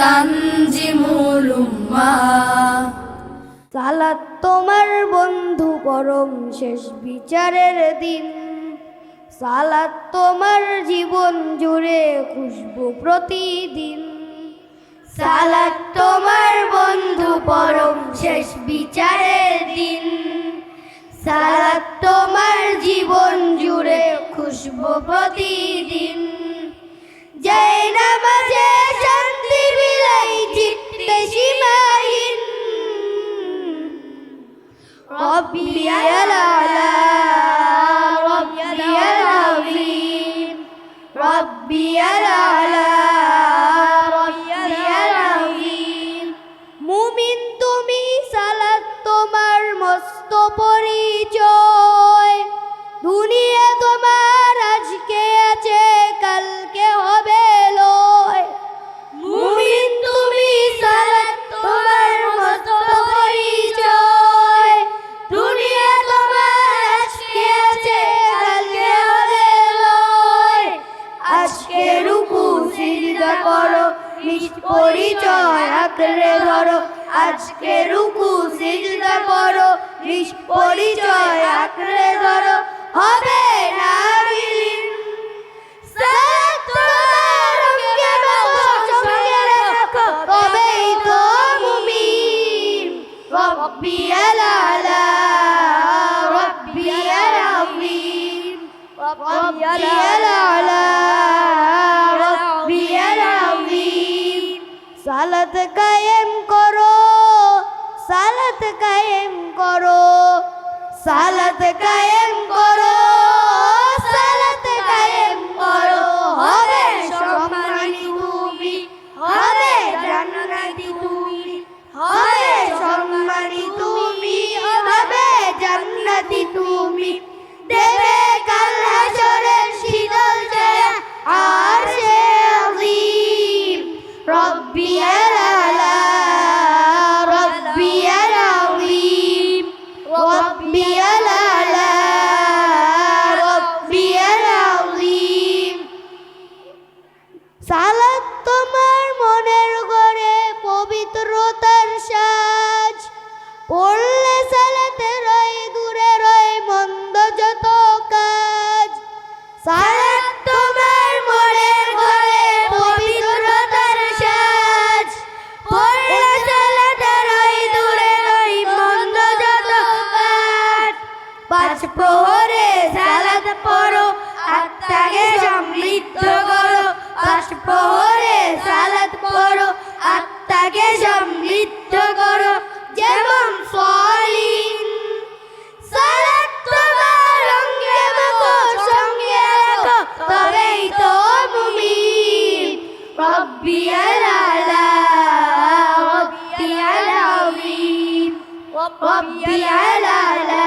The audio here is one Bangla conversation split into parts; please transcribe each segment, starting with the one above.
তানজিমুল সালাত তোমার বন্ধু, পরম শেষ বিচারের দিন। সালাত তোমার জীবন জুড়ে খুশবু প্রতিদিন। সালাত তোমার বন্ধু, পরম শেষ বিচারের দিন। সালাত তোমার জীবন জুড়ে খুশবু প্রতিদিন। ربي الأعلى ربي العظيم ربي الأعلى পরিচয় আঁকড়ে ধরো। আজকে রুকু সিজদা করো নিজ পরিচয় আঁকড়ে ধরো। হবে না মাখো, সঙ্গে সালাত কায়েম করো সালাত কায়েম করো সালাত কায়েম করো। সাজ। পড়লে সালাতে রয়, দূরে রয়, মন্দ যত কাজ। সালাত তোমার মনের ঘরে পবিত্রতার সাজ। পড়লে সালাতে রয়, দূরে রয়, মন্দ যত কাজ। পাঁচ প্রহরে সালাত পড়ো, আত্মাকে সমৃদ্ধ করো। পাঁচ প্রহরে সালাত পড়ো সমৃদ্ধ করো, যেমন সলিন সালাত তোমার অঙ্গে মাখো, সঙ্গে রাখো, তবেই তো মুমিন। রব্বিয়াল আলা রব্বিয়াল আযীম রব্বিয়াল আলা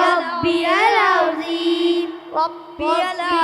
রব্বিয়াল আযীম রব্বিয়াল আলা